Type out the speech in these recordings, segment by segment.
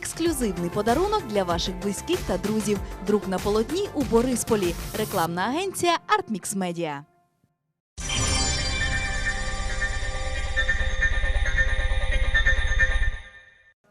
ексклюзивний подарунок для ваших близьких та друзів. Друк на полотні у Борисполі. Рекламна агенція Artmix Media.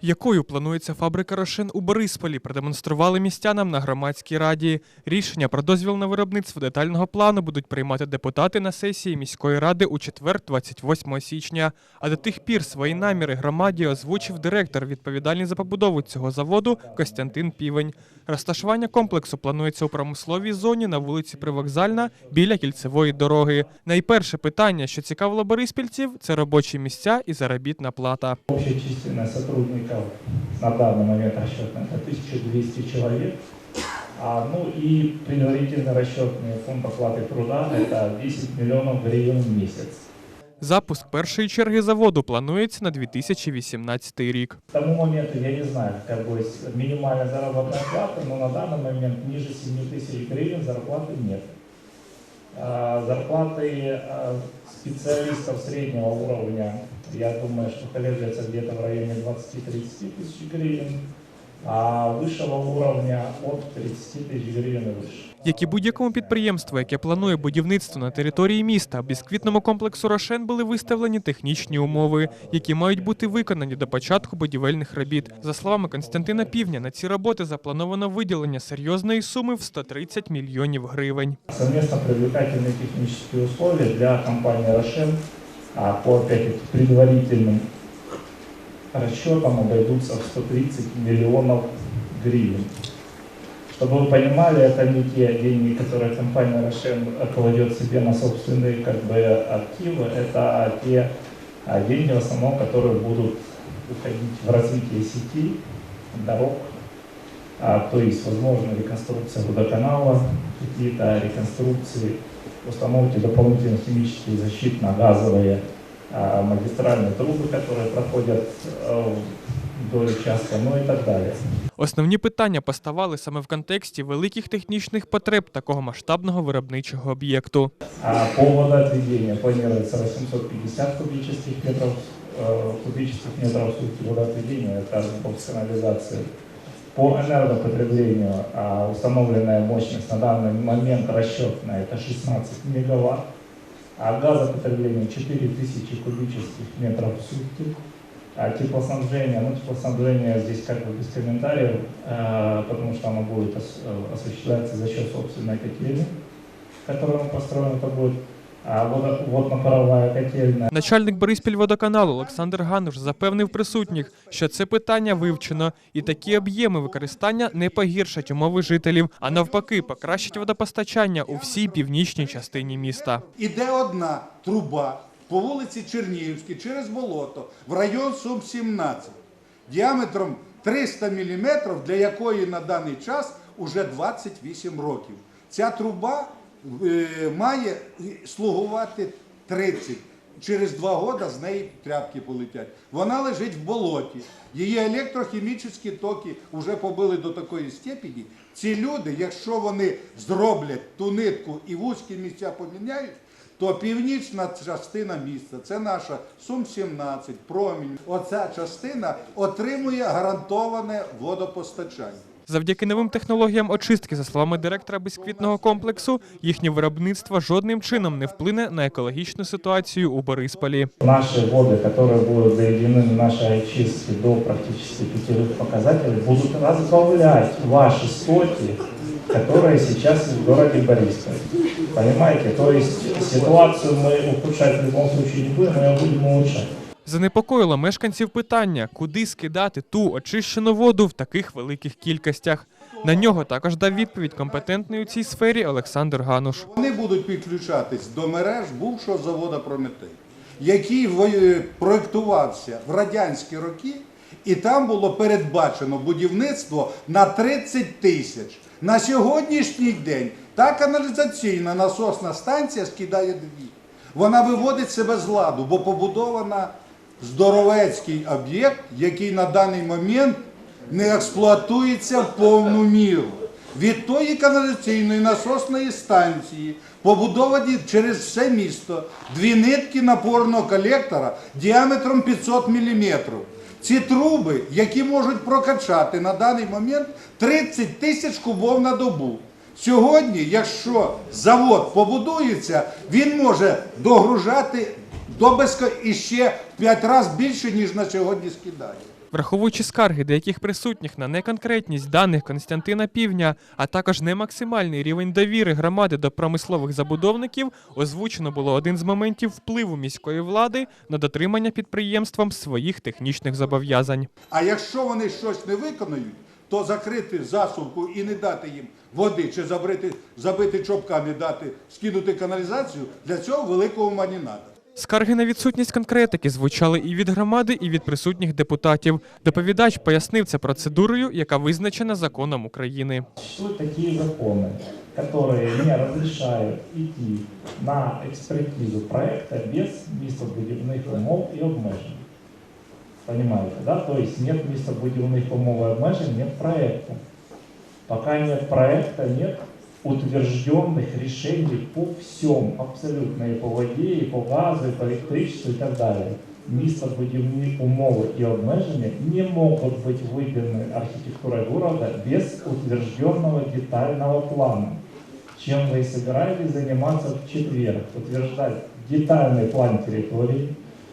Якою планується фабрика рошин у Борисполі, продемонстрували містянам на громадській раді. Рішення про дозвіл на виробництво детального плану будуть приймати депутати на сесії міської ради у четвер, 28 січня. А до тих пір свої наміри громаді озвучив директор, відповідальний за побудову цього заводу Костянтин Півень. Розташування комплексу планується у промисловій зоні на вулиці Привокзальна біля кільцевої дороги. Найперше питання, що цікавило бориспільців, це робочі місця і заробітна плата. Общая численность сотрудников на данный момент расчетная это 1200 человек. А, ну и предварительный расчетный фонд оплаты труда это 10 миллионов гривен в месяц. Запуск першої черги заводу планується на 2018 рік. К тому моменту я не знаю, какая будет минимальная заработная плата, но на данный момент ниже 7 тысяч гривен зарплаты нет. А, Зарплаты а, специалистов среднего уровня, я думаю, что колеблется где-то в районе 20-30 тысяч гривен, а высшего уровня от 30 тысяч гривен и выше. Як і будь-якому підприємству, яке планує будівництво на території міста, бісквітному комплексу Рошен були виставлені технічні умови, які мають бути виконані до початку будівельних робіт. За словами Константина Півня, на ці роботи заплановано виділення серйозної суми в 130 мільйонів гривень. Совместно привлекательные технические условия для компании «Рошен» по опять-таки предварительным расчетам обойдутся в 130 миллионов гривен. Чтобы вы понимали, это не те деньги, которые компания «Рошен» кладет себе на собственные как бы, активы, это те а, деньги в основном, которые будут уходить в развитие сети, дорог, а, то есть, возможно, реконструкция водоканала, какие-то реконструкции, установки дополнительных химических защитно-газовые а, магистральные трубы, которые проходят э, вдоль участка, ну и так далее. Основні питання поставали саме в контексті великих технічних потреб такого масштабного виробничого об'єкту. А по водоотведению планируется 850 кубических метров, э, кубических метров в сутки водоотведения, это по канализации. По энергопотреблению а, установленная мощность на данный момент расчетная это 16 мегаватт, а газопотребление 4000 кубических метров в сутки. А теплоснабжение, ну теплоснабжение здесь как бы без комментариев, э, потому что оно будет ос- э, осуществляться за счет собственной котельной, которая построена это будет, а водо- водно-паровая котельная. Начальник Бориспільводоканалу Олександр Гануш запевнив присутніх, що це питання вивчено, і такі об'єми використання не погіршать умови жителів, а навпаки, покращать водопостачання у всій північній частині міста. Іде одна труба по вулиці Чернігівській через болото в район Сум 17 діаметром 300 мм, для якої на даний час уже 28 років. Ця труба е, має слугувати 30. Через два роки з неї тряпки полетять. Вона лежить в болоті. Її електрохімічні токи вже побили до такої степені. Ці люди, якщо вони зроблять ту нитку і вузькі місця поміняють, то північна частина міста, це наша Сум-17, Промінь, оця частина отримує гарантоване водопостачання. Завдяки новим технологіям очистки, за словами директора бісквітного комплексу, їхнє виробництво жодним чином не вплине на екологічну ситуацію у Борисполі. Наши воды, которые будут доведены на нашей очистке до практически пятерых показателей, будут разбавлять ваши стоки, которые сейчас есть в городе Борисполе. Понимаете? То есть ситуацию мы ухудшать в любом случае не будем, мы ее будем улучшать. Занепокоїло мешканців питання, куди скидати ту очищену воду в таких великих кількостях. На нього також дав відповідь компетентний у цій сфері Олександр Гануш. Вони будуть підключатись до мереж бувшого заводу Прометей, який во- проєктувався в радянські роки, і там було передбачено будівництво на 30 тисяч. На сьогоднішній день та каналізаційна насосна станція скидає дві. Вона виводить себе з ладу, бо побудована здоровецький об'єкт, який на даний момент не експлуатується в повну міру. Від тої каналізаційної насосної станції побудовані через все місто дві нитки напорного колектора діаметром 500 мм. Ці труби, які можуть прокачати на даний момент 30 тисяч кубов на добу. Сьогодні, якщо завод побудується, він може догружати до безко і ще в 5 разів більше, ніж на сьогодні скидає. Враховуючи скарги деяких присутніх на неконкретність даних Константина Півня, а також немаксимальний рівень довіри громади до промислових забудовників, озвучено було один з моментів впливу міської влади на дотримання підприємством своїх технічних зобов'язань. А якщо вони щось не виконають, то закрити засувку і не дати їм води, чи забити, забити чопками, дати, скинути каналізацію, для цього великого не треба. Скарги на відсутність конкретики звучали і від громади, і від присутніх депутатів. Доповідач пояснив це процедурою, яка визначена законом України. Существуют такие законы, которые не разрешают идти на экспертизу проекта без містобудівних умов і обмежень. Понимаете, да? То есть нет містобудівних умов и обмежень, нет проекта. Пока нет проекта, нет утвержденных решений по всем, абсолютно и по воде, и по газу, и по электричеству и так далее. Містобудівні умови і обмеження не можуть бути видані архітектурою города без утвержденного детального плана. Чем вы и собираетесь заниматься в четверг, утверждать детальный план территории,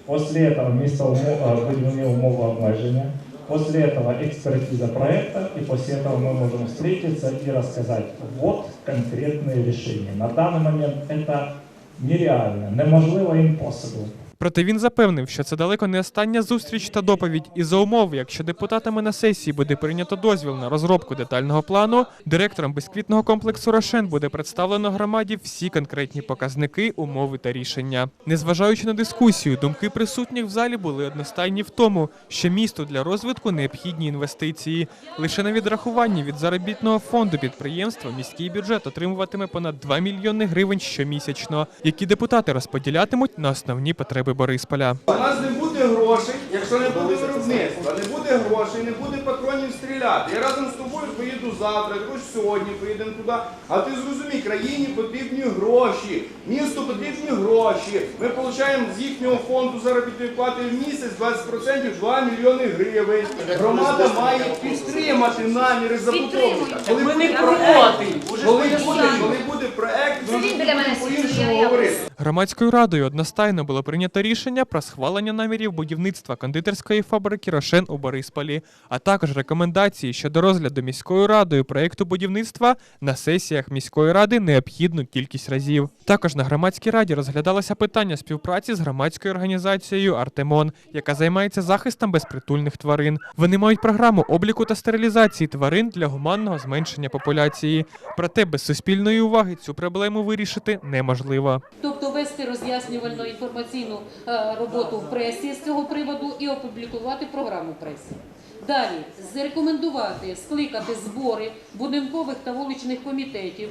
после этого містобудівні умови обмеження, после этого экспертиза проекта, и после этого мы можем встретиться и рассказать, вот конкретные решения. На данный момент это нереально, неможливо impossible. Проте він запевнив, що це далеко не остання зустріч та доповідь, і за умови, якщо депутатами на сесії буде прийнято дозвіл на розробку детального плану, директором безквітного комплексу Рошен буде представлено громаді всі конкретні показники, умови та рішення. Незважаючи на дискусію, думки присутніх в залі були одностайні в тому, що місту для розвитку необхідні інвестиції. Лише на відрахуванні від заробітного фонду підприємства міський бюджет отримуватиме понад 2 мільйони гривень щомісячно, які депутати розподілятимуть на основні потреби Борисполя. У нас не буде грошей, якщо не буде виробництва, не буде грошей, не буде патронів стріляти. Я разом з тобою завтра, також сьогодні поїдемо туди. А ти зрозумій, країні потрібні гроші, місту потрібні гроші. Ми отримуємо з їхнього фонду заробітної плати в місяць 20% 2 мільйони гривень. Громада має підтримати наміри забудовника. Коли Ми не проти. коли буде, коли буде проект, ми будемо по-іншому говорити. Громадською радою одностайно було прийнято рішення про схвалення намірів будівництва кондитерської фабрики Рошен у Борисполі, а також рекомендації щодо розгляду міською радою проєкту будівництва на сесіях міської ради необхідну кількість разів. Також на громадській раді розглядалося питання співпраці з громадською організацією Артемон, яка займається захистом безпритульних тварин. Вони мають програму обліку та стерилізації тварин для гуманного зменшення популяції. Проте без суспільної уваги цю проблему вирішити неможливо. Тобто вести роз'яснювальну інформаційну е, роботу в пресі з цього приводу і опублікувати програму пресі. Далі. Зарекомендувати скликати збори будинкових та вуличних комітетів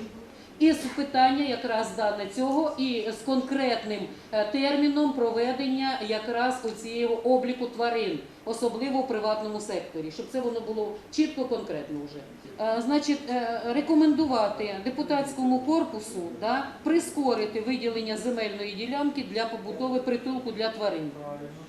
із питання якраз дане цього і з конкретним е, терміном проведення якраз у цього обліку тварин, особливо в приватному секторі, щоб це воно було чітко конкретно вже. Е, Значить, е, рекомендувати депутатському корпусу да, прискорити виділення земельної ділянки для побудови притулку для тварин.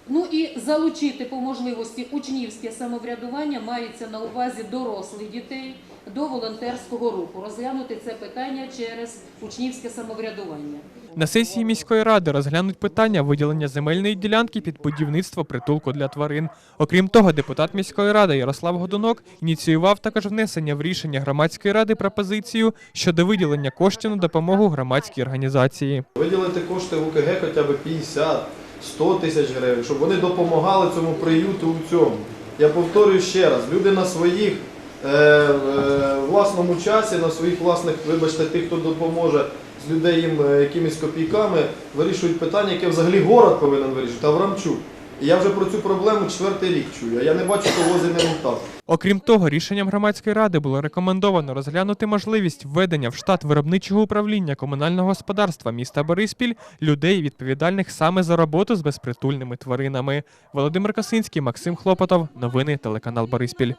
Ну і залучити по можливості учнівське самоврядування мається на увазі дорослих дітей до волонтерського руху. Розглянути це питання через учнівське самоврядування. На сесії міської ради розглянуть питання виділення земельної ділянки під будівництво притулку для тварин. Окрім того, депутат міської ради Ярослав Годунок ініціював також внесення в рішення громадської ради пропозицію щодо виділення коштів на допомогу громадській організації. Виділити кошти в УКГ хоча б 50, 100 тисяч гривень, щоб вони допомагали цьому приюту у цьому. Я повторюю ще раз, люди на своїх е, е, власному часі, на своїх власних, вибачте, тих, хто допоможе з людей їм е, якимись копійками, вирішують питання, яке взагалі город повинен вирішити, Аврамчук. І я вже про цю проблему четвертий рік чую, а я не бачу того земельних так. Окрім того, рішенням громадської ради було рекомендовано розглянути можливість введення в штат виробничого управління комунального господарства міста Бориспіль людей, відповідальних саме за роботу з безпритульними тваринами. Володимир Косинський, Максим Хлопотов. Новини телеканал Бориспіль.